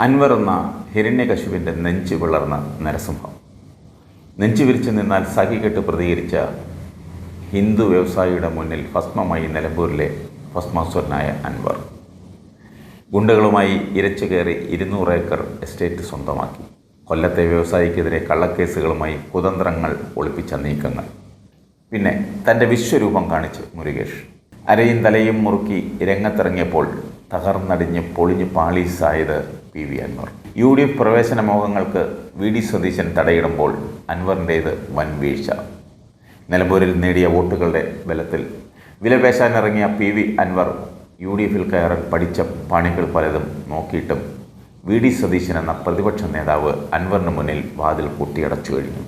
അൻവർ എന്ന ഹിരണ്യകശുവിന്റെ നെഞ്ചു വിളർന്ന നരസിംഹം. നെഞ്ചു വിരിച്ചു നിന്നാൽ സഹികെട്ട് പ്രതികരിച്ച ഹിന്ദു വ്യവസായിയുടെ മുന്നിൽ ഭസ്മമായി നിലമ്പൂരിലെ ഭസ്മാസുരനായ അൻവർ. ഗുണ്ടകളുമായി ഇരച്ചു കയറി ഇരുന്നൂറ് ഏക്കർ എസ്റ്റേറ്റ് സ്വന്തമാക്കി. കൊല്ലത്തെ വ്യവസായിക്കെതിരെ കള്ളക്കേസുകളുമായി കുതന്ത്രങ്ങൾ ഒളിപ്പിച്ച നീക്കങ്ങൾ. പിന്നെ തന്റെ വിശ്വരൂപം കാണിച്ച് മുരുകേഷ്. അരയും തലയും മുറുക്കി രംഗത്തിറങ്ങിയപ്പോൾ തകർന്നടിഞ്ഞ് പൊളിഞ്ഞ് പാളീസായത് P V Anvar. U D F പ്രവേശന മോഹങ്ങൾക്ക് വി ഡി സതീശൻ തടയിടുമ്പോൾ അൻവറിന്റേത് വൻ വീഴ്ച. നിലമ്പൂരിൽ നേടിയ വോട്ടുകളുടെ ബലത്തിൽ വിലപേശാനിറങ്ങിയ P V Anvar U D എഫിൽ കയറാൻ പഠിച്ച പണികൾ പലതും നോക്കിയിട്ടും വി ഡി സതീശൻ എന്ന പ്രതിപക്ഷ നേതാവ് അൻവറിന് മുന്നിൽ വാതിൽ കൂട്ടിയടച്ചു കഴിഞ്ഞു.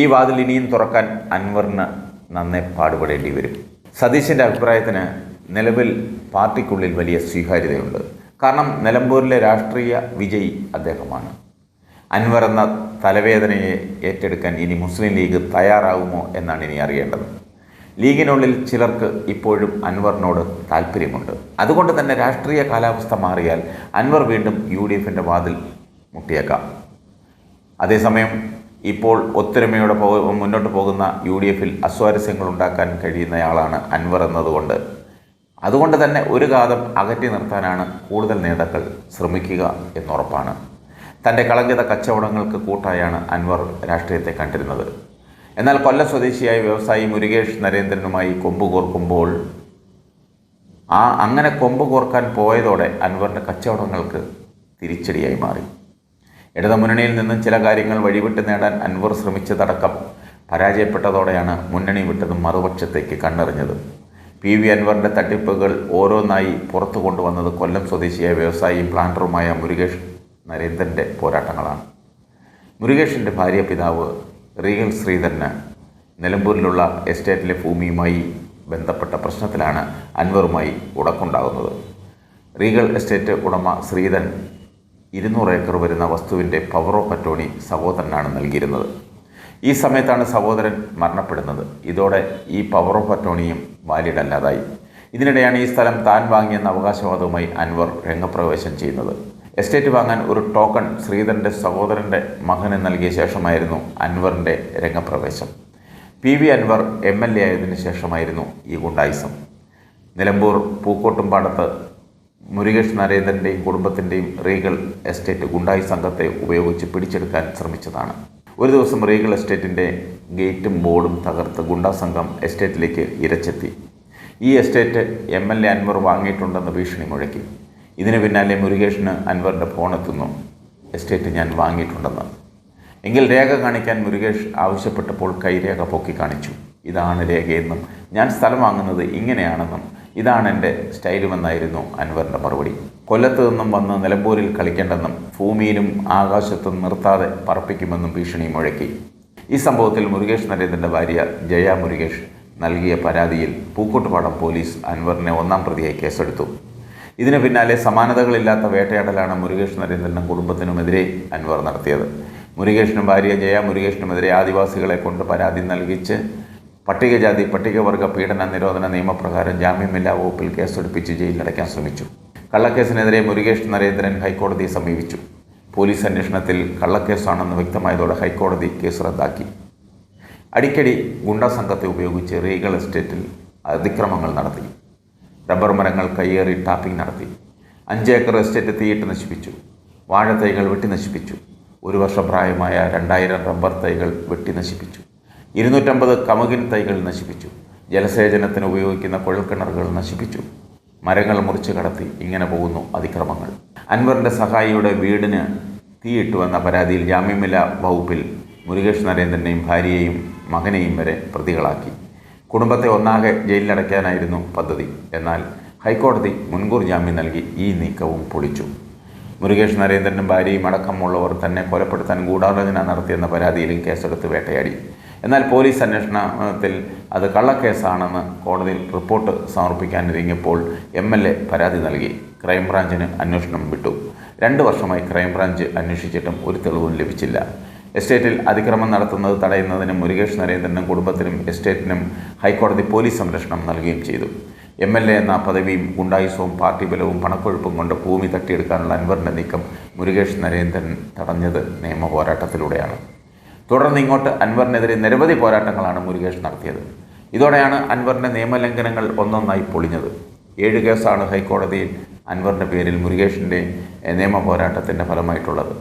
ഈ വാതിൽ ഇനിയും തുറക്കാൻ അൻവറിന് നന്നേ പാടുപെടേണ്ടി വരും. സതീശന്റെ അഭിപ്രായത്തിന് നിലവിൽ പാർട്ടിക്കുള്ളിൽ വലിയ സ്വീകാര്യതയുണ്ട്. കാരണം നിലമ്പൂരിലെ രാഷ്ട്രീയ വിജയി അദ്ദേഹമാണ്. അൻവർ എന്ന തലവേദനയെ ഏറ്റെടുക്കാൻ ഇനി മുസ്ലിം ലീഗ് തയ്യാറാവുമോ എന്നാണ് ഇനി അറിയേണ്ടത്. ലീഗിനുള്ളിൽ ചിലർക്ക് ഇപ്പോഴും അൻവറിനോട് താല്പര്യമുണ്ട് അതുകൊണ്ട് തന്നെ രാഷ്ട്രീയ കാലാവസ്ഥ മാറിയാൽ അൻവർ വീണ്ടും യു ഡി എഫിന്റെ വാതിൽ മുട്ടിയേക്കാം. അതേസമയം ഇപ്പോൾ ഒത്തൊരുമയോടെ പോ മുന്നോട്ട് പോകുന്ന യു ഡി എഫിൽ അസ്വാരസ്യങ്ങൾ ഉണ്ടാക്കാൻ കഴിയുന്നയാളാണ് അൻവർ എന്നതുകൊണ്ട് അതുകൊണ്ട് തന്നെ ഒരു കാതം അകറ്റി നിർത്താനാണ് കൂടുതൽ നേതാക്കൾ ശ്രമിക്കുക എന്നുറപ്പാണ്. തന്റെ കളങ്കിത കച്ചവടങ്ങൾക്ക് കൂട്ടായാണ് അൻവർ രാഷ്ട്രീയത്തെ കണ്ടിരുന്നത്. എന്നാൽ കൊല്ലം സ്വദേശിയായ വ്യവസായി മുരുകേഷ് നരേന്ദ്രനുമായി കൊമ്പ് കോർക്കുമ്പോൾ ആ അങ്ങനെ കൊമ്പ് കോർക്കാൻ പോയതോടെ അൻവറിന്റെ കച്ചവടങ്ങൾക്ക് തിരിച്ചടിയായി മാറി. ഇടതുമുന്നണിയിൽ നിന്നും ചില കാര്യങ്ങൾ വഴിവിട്ട് നേടാൻ അൻവർ ശ്രമിച്ചതടക്കം പരാജയപ്പെട്ടതോടെയാണ് മുന്നണി വിട്ടതും മറുപക്ഷത്തേക്ക് കണ്ണെറിഞ്ഞത്. പി വി അൻവറിന്റെ തട്ടിപ്പുകൾ ഓരോന്നായി പുറത്തു കൊണ്ടുവന്നത് കൊല്ലം സ്വദേശിയായ വ്യവസായിയും പ്ലാന്ററുമായ മുരുകേഷ് നരേന്ദ്രന്റെ പോരാട്ടങ്ങളാണ്. മുരുകേഷിന്റെ ഭാര്യ പിതാവ് റീഗൽ ശ്രീധരന് നിലമ്പൂരിലുള്ള എസ്റ്റേറ്റിലെ ഭൂമിയുമായി ബന്ധപ്പെട്ട പ്രശ്നത്തിലാണ് അൻവറുമായി ഉടക്കുണ്ടാകുന്നത്. റീഗൽ എസ്റ്റേറ്റ് ഉടമ ശ്രീധൻ ഇരുന്നൂറ് ഏക്കർ വരുന്ന വസ്തുവിന്റെ പവർ ഓഫ് അറ്റോണി സഹോദരനാണ് നൽകിയിരുന്നത്. ഈ സമയത്താണ് സഹോദരൻ മരണപ്പെടുന്നത്. ഇതോടെ ഈ പവർ ഓഫ് അറ്റോണിയും വാലിഡ് അല്ലാതായി ഇതിനിടെയാണ് ഈ സ്ഥലം താൻ വാങ്ങിയെന്ന അവകാശവാദവുമായി അൻവർ രംഗപ്രവേശം ചെയ്യുന്നത്. എസ്റ്റേറ്റ് വാങ്ങാൻ ഒരു ടോക്കൺ ശ്രീധരന്റെ സഹോദരന്റെ മകന് നൽകിയ ശേഷമായിരുന്നു അൻവറിന്റെ രംഗപ്രവേശം. P V Anvar M L A ആയതിനു ശേഷമായിരുന്നു ഈ ഗുണ്ടായിസം. നിലമ്പൂർ പൂക്കോട്ടുംപാടത്ത് മുരുകേഷ് നരേന്ദ്രന്റെയും കുടുംബത്തിന്റെയും റീഗൽ എസ്റ്റേറ്റ് ഗുണ്ടായി സംഘത്തെ ഉപയോഗിച്ച് പിടിച്ചെടുക്കാൻ ശ്രമിച്ചതാണ്. ഒരു ദിവസം റീഗൽ എസ്റ്റേറ്റിന്റെ ഗേറ്റും ബോർഡും തകർത്ത് ഗുണ്ടാ സംഘം എസ്റ്റേറ്റിലേക്ക് ഇരച്ചെത്തി. ഈ estate M L A Anvar വാങ്ങിയിട്ടുണ്ടെന്ന് ഭീഷണി മുഴക്കി. ഇതിന് പിന്നാലെ മുരുകേഷിന് അൻവറിന്റെ ഫോൺ എത്തുന്നു. എസ്റ്റേറ്റ് ഞാൻ വാങ്ങിയിട്ടുണ്ടെന്ന്. എങ്കിൽ രേഖ കാണിക്കാൻ മുരുകേഷ് ആവശ്യപ്പെട്ടപ്പോൾ കൈരേഖ പൊക്കി കാണിച്ചു. ഇതാണ് രേഖയെന്നും ഞാൻ സ്ഥലം വാങ്ങുന്നത് ഇങ്ങനെയാണെന്നും ഇതാണ് എന്റെ സ്റ്റൈലുമെന്നായിരുന്നു അൻവറിന്റെ മറുപടി. കൊല്ലത്ത് നിന്നും വന്ന് നിലമ്പൂരിൽ കളിക്കേണ്ടെന്നും ഭൂമിയിലും ആകാശത്തും നിർത്താതെ പറപ്പിക്കുമെന്നും ഭീഷണി മുഴക്കി. ഈ സംഭവത്തിൽ മുരുകേഷ് നരേന്ദ്രന്റെ ഭാര്യ ജയ മുരുകേഷ് നൽകിയ പരാതിയിൽ പൂക്കോട്ടുപാടം പോലീസ് അൻവറിനെ ഒന്നാം പ്രതിയായി കേസെടുത്തു. ഇതിന് പിന്നാലെ സമാനതകളില്ലാത്ത വേട്ടയാടലാണ് മുരുകേഷ് നരേന്ദ്രനും കുടുംബത്തിനുമെതിരെ അൻവർ നടത്തിയത്. മുരുകേഷിനും ഭാര്യ ജയ മുരുകേഷിനുമെതിരെ ആദിവാസികളെ കൊണ്ട് പരാതി നൽകിച്ച് പട്ടികജാതി പട്ടികവർഗ പീഡന നിരോധന നിയമപ്രകാരം ജാമ്യമില്ലാ വകുപ്പിൽ കേസെടുപ്പിച്ച് ജയിലിലടയ്ക്കാൻ ശ്രമിച്ചു. കള്ളക്കേസിനെതിരെ മുരുകേഷ് നരേന്ദ്രൻ ഹൈക്കോടതിയെ സമീപിച്ചു. പോലീസ് അന്വേഷണത്തിൽ കള്ളക്കേസാണെന്ന് വ്യക്തമായതോടെ ഹൈക്കോടതി കേസ് റദ്ദാക്കി. അടിക്കടി ഗുണ്ടാ സംഘത്തെ ഉപയോഗിച്ച് റീഗൽ എസ്റ്റേറ്റിൽ അതിക്രമങ്ങൾ നടത്തി. റബ്ബർ മരങ്ങൾ കയ്യേറി ടാപ്പിംഗ് നടത്തി. അഞ്ച് ഏക്കർ എസ്റ്റേറ്റ് തീയിട്ട് നശിപ്പിച്ചു. വാഴത്തൈകൾ വെട്ടി നശിപ്പിച്ചു. ഒരു വർഷം പ്രായമായ രണ്ടായിരം റബ്ബർ തൈകൾ വെട്ടി നശിപ്പിച്ചു. ഇരുന്നൂറ്റമ്പത് കമുകിൻ തൈകൾ നശിപ്പിച്ചു. ജലസേചനത്തിന് ഉപയോഗിക്കുന്ന കുഴൽക്കിണറുകൾ നശിപ്പിച്ചു. മരങ്ങൾ മുറിച്ചു കടത്തി ഇങ്ങനെ പോകുന്നു അതിക്രമങ്ങൾ. അൻവറിന്റെ സഹായിയുടെ വീടിന് തീയിട്ടു എന്ന പരാതിയിൽ ജാമ്യമില്ല വകുപ്പിൽ മുരുകേഷ് നരേന്ദ്രനെയും ഭാര്യയെയും മകനെയും വരെ പ്രതികളാക്കി. കുടുംബത്തെ ഒന്നാകെ ജയിലിലടയ്ക്കാനായിരുന്നു പദ്ധതി. എന്നാൽ ഹൈക്കോടതി മുൻകൂർ ജാമ്യം നൽകി ഈ നീക്കവും പൊളിച്ചു. മുരുകേഷ് നരേന്ദ്രനും ഭാര്യയും അടക്കമുള്ളവർ തന്നെ കൊലപ്പെടുത്താൻ ഗൂഢാലോചന നടത്തിയെന്ന പരാതിയിലും കേസെടുത്ത് വേട്ടയാടി. എന്നാൽ പോലീസ് അന്വേഷണത്തിൽ അത് കള്ളക്കേസാണെന്ന് കോടതിയിൽ റിപ്പോർട്ട് സമർപ്പിക്കാനൊരുങ്ങിയപ്പോൾ എം എൽ എ പരാതി നൽകി. ക്രൈംബ്രാഞ്ചിന് അന്വേഷണം വിട്ടു. രണ്ട് വർഷമായി ക്രൈംബ്രാഞ്ച് അന്വേഷിച്ചിട്ടും ഒരു തെളിവും ലഭിച്ചില്ല. എസ്റ്റേറ്റിൽ അതിക്രമം നടത്തുന്നത് തടയുന്നതിന് മുരുകേഷ് നരേന്ദ്രനും കുടുംബത്തിനും എസ്റ്റേറ്റിനും ഹൈക്കോടതി പോലീസ് സംരക്ഷണം നൽകുകയും ചെയ്തു. എം എൽ എ എന്ന പദവിയും ഗുണ്ടായുസവും പാർട്ടി ബലവും പണക്കൊഴുപ്പും കൊണ്ട് ഭൂമി തട്ടിയെടുക്കാനുള്ള അൻവറിന്റെ നീക്കം മുരുകേഷ് നരേന്ദ്രൻ തടഞ്ഞത് നിയമ പോരാട്ടത്തിലൂടെയാണ്. തുടർന്ന് ഇങ്ങോട്ട് അൻവറിനെതിരെ നിരവധി പോരാട്ടങ്ങളാണ് മുരുകേഷ് നടത്തിയത്. ഇതോടെയാണ് അൻവറിന്റെ നിയമലംഘനങ്ങൾ ഒന്നൊന്നായി പൊളിഞ്ഞത്. ഏഴ് കേസാണ് ഹൈക്കോടതിയിൽ അൻവറിന്റെ പേരിൽ മുരുകേഷിന്റെ നിയമ പോരാട്ടത്തിന്റെ ഫലമായിട്ടുള്ളത്.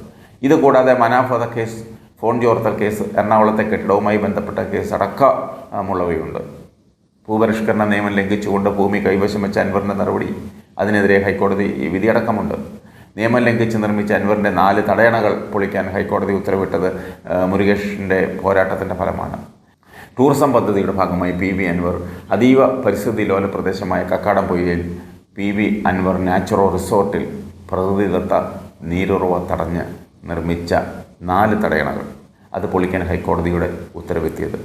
ഇതുകൂടാതെ മനാഫത കേസ് ഫോൺ ചോർത്തൽ കേസ് എറണാകുളത്തെ കെട്ടിടവുമായി ബന്ധപ്പെട്ട കേസ് അടക്കമുള്ളവയുണ്ട് ഭൂപരിഷ്കരണ നിയമം ലംഘിച്ചുകൊണ്ട് ഭൂമി കൈവശം വെച്ച അൻവറിന്റെ നടപടി അതിനെതിരെ ഹൈക്കോടതി വിധിയടക്കമുണ്ട്. നിയമം ലംഘിച്ച് നിർമ്മിച്ച അൻവറിന്റെ നാല് തടയണകൾ പൊളിക്കാൻ ഹൈക്കോടതി ഉത്തരവിട്ടത് മുരുകേഷിന്റെ പോരാട്ടത്തിന്റെ ഫലമാണ്. ടൂറിസം പദ്ധതിയുടെ ഭാഗമായി പി വി അൻവർ അതീവ പരിസ്ഥിതി ലോല പ്രദേശമായ കക്കാടംപൊയ്യയിൽ പി വി അൻവർ നാച്ചുറൽ റിസോർട്ടിൽ പ്രകൃതിദത്ത നീരുറവ തടഞ്ഞ് നിർമ്മിച്ച നാല് തടയണകൾ. അത് പൊളിക്കാൻ ഹൈക്കോടതിയുടെ ഉത്തരവെത്തിയത്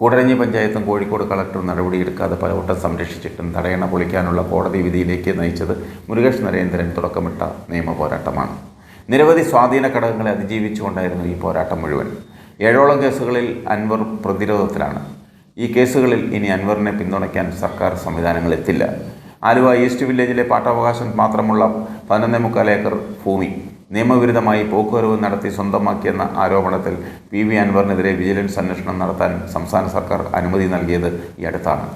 കൂടരഞ്ഞി പഞ്ചായത്തും കോഴിക്കോട് കളക്ടർ നടപടിയെടുക്കാതെ പലവട്ടം സംരക്ഷിച്ചിട്ടും തടയണ പൊളിക്കാനുള്ള കോടതി വിധിയിലേക്ക് നയിച്ചത് മുരുകേഷ് നരേന്ദ്രൻ തുടക്കമിട്ട നിയമ പോരാട്ടമാണ്. നിരവധി സ്വാധീന ഘടകങ്ങളെ അതിജീവിച്ചുകൊണ്ടായിരുന്നു ഈ പോരാട്ടം മുഴുവൻ. ഏഴോളം കേസുകളിൽ അൻവർ പ്രതിരോധത്തിലാണ്. ഈ കേസുകളിൽ ഇനി അൻവറിനെ പിന്തുണയ്ക്കാൻ സർക്കാർ സംവിധാനങ്ങൾ എത്തില്ല. ആലുവ ഈസ്റ്റ് വില്ലേജിലെ പാട്ടാവകാശം മാത്രമുള്ള പതിനൊന്നേ മുക്കാൽ ഏക്കർ ഭൂമി നിയമവിരുദ്ധമായി പോക്കുവരവ് നടത്തി സ്വന്തമാക്കിയെന്ന ആരോപണത്തിൽ പി വി അൻവറിനെതിരെ വിജിലൻസ് അന്വേഷണം നടത്താൻ സംസ്ഥാന സർക്കാർ അനുമതി നൽകിയത് ഈ അടുത്താണ്.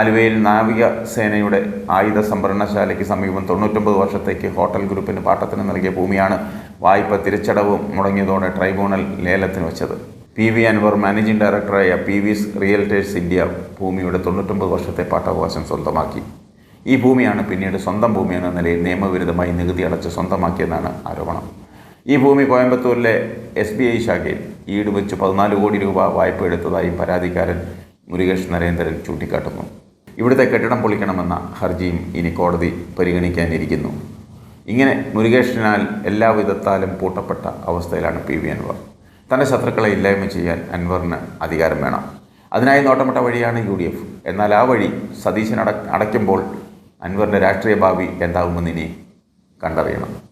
ആലുവയിൽ നാവികസേനയുടെ ആയുധ സംഭരണശാലയ്ക്ക് സമീപം തൊണ്ണൂറ്റൊമ്പത് വർഷത്തേക്ക് ഹോട്ടൽ ഗ്രൂപ്പിന് പാട്ടത്തിന് നൽകിയ ഭൂമിയാണ് വായ്പ തിരിച്ചടവ് മുടങ്ങിയതോടെ ട്രൈബ്യൂണൽ ലേലത്തിന് വെച്ചത്. പി വി അൻവർ മാനേജിംഗ് ഡയറക്ടറായ P V S realtors India ഭൂമിയുടെ തൊണ്ണൂറ്റൊമ്പത് വർഷത്തെ പാട്ടാവകാശം സ്വന്തമാക്കി. ഈ ഭൂമിയാണ് പിന്നീട് സ്വന്തം ഭൂമി എന്ന നിലയിൽ നിയമവിരുദ്ധമായി നികുതി അടച്ച് സ്വന്തമാക്കിയെന്നാണ് ആരോപണം. ഈ ഭൂമി കോയമ്പത്തൂരിലെ എസ് ബി ഐ ശാഖയിൽ ഈട് വെച്ച് പതിനാല് കോടി രൂപ വായ്പ എടുത്തതായും പരാതിക്കാരൻ മുരുകേഷ് നരേന്ദ്രൻ ചൂണ്ടിക്കാട്ടുന്നു. ഇവിടുത്തെ കെട്ടിടം പൊളിക്കണമെന്ന ഹർജിയും ഇനി കോടതി പരിഗണിക്കാനിരിക്കുന്നു. ഇങ്ങനെ മുരുകേഷിനാൽ എല്ലാവിധത്താലും പൂട്ടപ്പെട്ട അവസ്ഥയിലാണ് പി വി അൻവർ. തന്റെ ശത്രുക്കളെ ഇല്ലായ്മ ചെയ്യാൻ അൻവറിന് അധികാരം വേണം. അതിനായി നോട്ടമിട്ട വഴിയാണ് യു ഡി എഫ്. എന്നാൽ ആ വഴി സതീശൻ അട അടയ്ക്കുമ്പോൾ അൻവറിന്റെ രാഷ്ട്രീയ ഭാവി എന്താകുമെന്ന് ഇനി കണ്ടറിയണം.